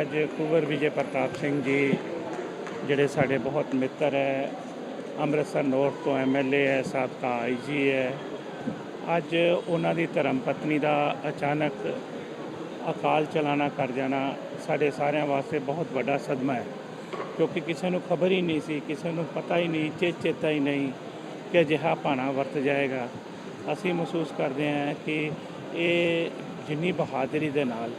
ਅੱਜ ਕੁਗਰ ਵਿਜੇ ਪ੍ਰਤਾਪ ਸਿੰਘ ਜੀ, ਜਿਹੜੇ ਸਾਡੇ ਬਹੁਤ ਮਿੱਤਰ ਹੈ, ਅੰਮ੍ਰਿਤਸਰ ਨੌਰਥ ਤੋਂ ਐਮਐਲਏ ਹੈ, ਸਾਬਕਾ ਆਈਜੀ ਹੈ। ਅੱਜ ਉਹਨਾਂ ਦੀ ਧਰਮ ਪਤਨੀ ਦਾ ਅਚਾਨਕ ਅਕਾਲ ਚਲਾਣਾ, ਕਰ ਜਾਣਾ, ਸਾਡੇ ਸਾਰਿਆਂ ਵਾਸਤੇ ਬਹੁਤ ਵੱਡਾ ਸਦਮਾ ਹੈ। ਕਿਉਂਕਿ ਕਿਸੇ ਨੂੰ ਖਬਰ ਹੀ ਨਹੀਂ ਸੀ, ਕਿਸੇ ਨੂੰ ਪਤਾ ਹੀ ਨਹੀਂ, ਚੇਤ ਚੇਤਾ ਹੀ ਨਹੀਂ ਕਿ ਅਜਿਹਾ ਭਾਣਾ ਵਰਤ ਜਾਏਗਾ। ਅਸੀਂ ਮਹਿਸੂਸ ਕਰਦੇ ਹਾਂ ਕਿ ਇਹ ਜਿੰਨੀ ਬਹਾਦਰੀ ਦੇ ਨਾਲ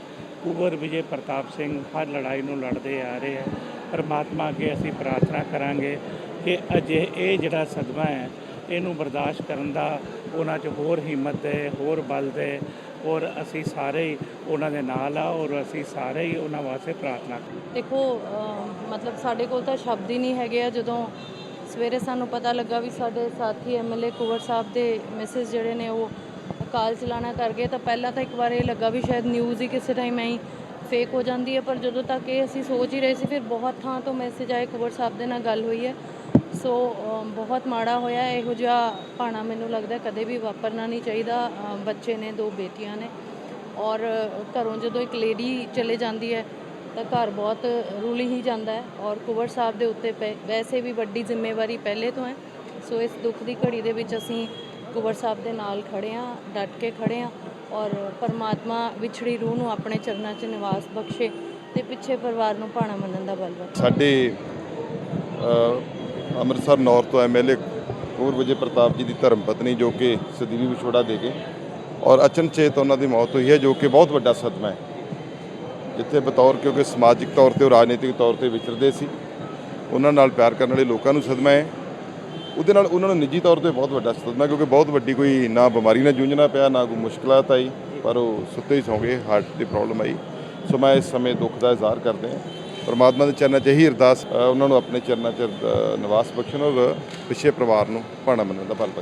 ਕੁਵਰ ਵਿਜੇ ਪ੍ਰਤਾਪ ਸਿੰਘ ਹਰ ਲੜਾਈ ਨੂੰ ਲੜਦੇ ਆ ਰਹੇ ਹੈ ਪਰਮਾਤਮਾ ਅੱਗੇ ਅਸੀਂ ਪ੍ਰਾਰਥਨਾ ਕਰਾਂਗੇ ਕਿ ਅਜੇ ਇਹ ਜਿਹੜਾ ਸਦਮਾ ਹੈ, ਇਹਨੂੰ ਬਰਦਾਸ਼ਤ ਕਰਨ ਦਾ ਉਹਨਾਂ 'ਚ ਹੋਰ ਹਿੰਮਤ ਦੇ ਹੋਰ ਬਲ ਦੇ ਔਰ ਅਸੀਂ ਸਾਰੇ ਹੀ ਉਹਨਾਂ ਦੇ ਨਾਲ ਆ ਔਰ ਅਸੀਂ ਸਾਰੇ ਹੀ ਉਹਨਾਂ ਵਾਸਤੇ ਪ੍ਰਾਰਥਨਾ ਦੇਖੋ ਮਤਲਬ ਸਾਡੇ ਕੋਲ ਤਾਂ ਸ਼ਬਦ ਹੀ ਨਹੀਂ ਹੈਗੇ ਆ। ਜਦੋਂ ਸਵੇਰੇ ਸਾਨੂੰ ਪਤਾ ਲੱਗਾ ਵੀ ਸਾਡੇ ਸਾਥੀ ਐਮਐਲਏ ਕੁਵਰ ਸਾਹਿਬ ਦੇ ਮੈਸੇਜ ਜਿਹੜੇ ਨੇ ਉਹ ਕਾਲ ਚਲਾਣਾ ਕਰ ਗਏ, ਤਾਂ ਪਹਿਲਾਂ ਤਾਂ ਇੱਕ ਵਾਰ ਇਹ ਲੱਗਾ ਵੀ ਸ਼ਾਇਦ ਨਿਊਜ਼ ਹੀ ਕਿਸੇ ਟਾਈਮ ਐਂ ਫੇਕ ਹੋ ਜਾਂਦੀ ਹੈ, ਪਰ ਜਦੋਂ ਤੱਕ ਇਹ ਅਸੀਂ ਸੋਚ ਹੀ ਰਹੇ ਸੀ, ਫਿਰ ਬਹੁਤ ਥਾਂ ਤੋਂ ਮੈਸੇਜ ਆਏ ਕੁਵਰ ਸਾਹਿਬ ਦੇ ਨਾਲ ਗੱਲ ਹੋਈ ਹੈ। ਸੋ ਬਹੁਤ ਮਾੜਾ ਹੋਇਆ, ਇਹੋ ਜਿਹਾ ਭਾਣਾ ਮੈਨੂੰ ਲੱਗਦਾ ਕਦੇ ਵੀ ਵਾਪਰਨਾ ਨਹੀਂ ਚਾਹੀਦਾ। ਬੱਚੇ ਨੇ, ਦੋ ਬੇਟੀਆਂ ਨੇ। ਔਰ ਘਰੋਂ ਜਦੋਂ ਇੱਕ ਲੇਡੀ ਚਲੇ ਜਾਂਦੀ ਹੈ, ਤਾਂ ਘਰ ਬਹੁਤ ਰੁਲੀ ਹੀ ਜਾਂਦਾ ਹੈ। ਔਰ ਕੁਵਰ ਸਾਹਿਬ ਦੇ ਉੱਤੇ ਪੈ- ਵੈਸੇ ਵੀ ਵੱਡੀ ਜ਼ਿੰਮੇਵਾਰੀ ਪਹਿਲੇ ਤੋਂ ਹੈ। ਸੋ ਇਸ ਦੁੱਖ ਦੀ ਘੜੀ ਦੇ ਵਿੱਚ ਅਸੀਂ ਕੁਵਰ ਸਾਹਿਬ ਦੇ ਨਾਲ ਖੜੇ ਹਾਂ, ਡਟ ਕੇ ਖੜੇ ਹਾਂ। ਔਰ ਪਰਮਾਤਮਾ ਵਿਛੜੀ ਰੂਹ ਨੂੰ ਆਪਣੇ ਚਰਨਾਂ 'ਚ ਨਿਵਾਸ ਬਖਸ਼ੇ ਤੇ ਪਿੱਛੇ ਪਰਿਵਾਰ ਨੂੰ ਭਾਣਾ ਮੰਨਣ ਦਾ ਬਲ ਬਖਸ਼ੇ। ਸਾਡੇ ਅੰਮ੍ਰਿਤਸਰ ਨੌਰਥ ਤੋਂ ਐਮਐਲਏ ਕੌਰ ਵਿਜੇ ਪ੍ਰਤਾਪ ਜੀ ਦੀ ਧਰਮ ਪਤਨੀ ਜੋ ਕਿ ਸਦੀਵੀ ਵਿਛੋੜਾ ਦੇ ਗਏ ਔਰ ਅਚਨਚੇਤ ਉਹਨਾਂ ਦੀ ਮੌਤ ਹੋਈ ਹੈ, ਜੋ ਕਿ ਬਹੁਤ ਵੱਡਾ ਸਦਮਾ ਹੈ, ਜਿੱਥੇ ਬਤੌਰ ਕਿਉਂਕਿ ਸਮਾਜਿਕ ਤੌਰ ਤੇ ਉਹ ਰਾਜਨੀਤਿਕ ਤੌਰ ਤੇ ਵਿਚਰਦੇ ਸੀ, ਉਹਨਾਂ ਨਾਲ ਪਿਆਰ ਕਰਨ ਵਾਲੇ ਲੋਕਾਂ ਨੂੰ ਸਦਮਾ ਹੈ। ਉਹਦੇ ਨਾਲ ਉਹਨਾਂ ਨੂੰ ਨਿੱਜੀ ਤੌਰ ਤੇ ਬਹੁਤ ਵੱਡਾ ਸਦਮਾ, ਕਿਉਂਕਿ ਬਹੁਤ ਵੱਡੀ ਕੋਈ ਨਾ ਬਿਮਾਰੀ ਨਾਲ ਜੂਝਣਾ ਪਿਆ, ਨਾ ਕੋਈ ਮੁਸ਼ਕਲਾਤ ਆਈ, ਪਰ ਉਹ ਸੁੱਤੇ ਹੀ ਸੌਂ ਗਏ ਹਾਰਟ ਦੀ ਪ੍ਰੋਬਲਮ ਆਈ। ਸੋ ਮੈਂ ਇਸ ਸਮੇਂ ਦੁੱਖ ਦਾ ਇਜ਼ਹਾਰ ਕਰਦੇ ਹਾਂ। ਪਰਮਾਤਮਾ ਦੇ ਚਰਨਾਂ 'ਚ ਇਹੀ ਅਰਦਾਸ ਉਹਨਾਂ ਨੂੰ ਆਪਣੇ ਚਰਨਾਂ 'ਚ ਨਿਵਾਸ ਬਖਸ਼ਣ ਔਰ ਪਿੱਛੇ ਪਰਿਵਾਰ ਨੂੰ ਭਾਣਾ ਮੰਨਣ ਦਾ ਬਲ ਬਖਸ਼ਣ।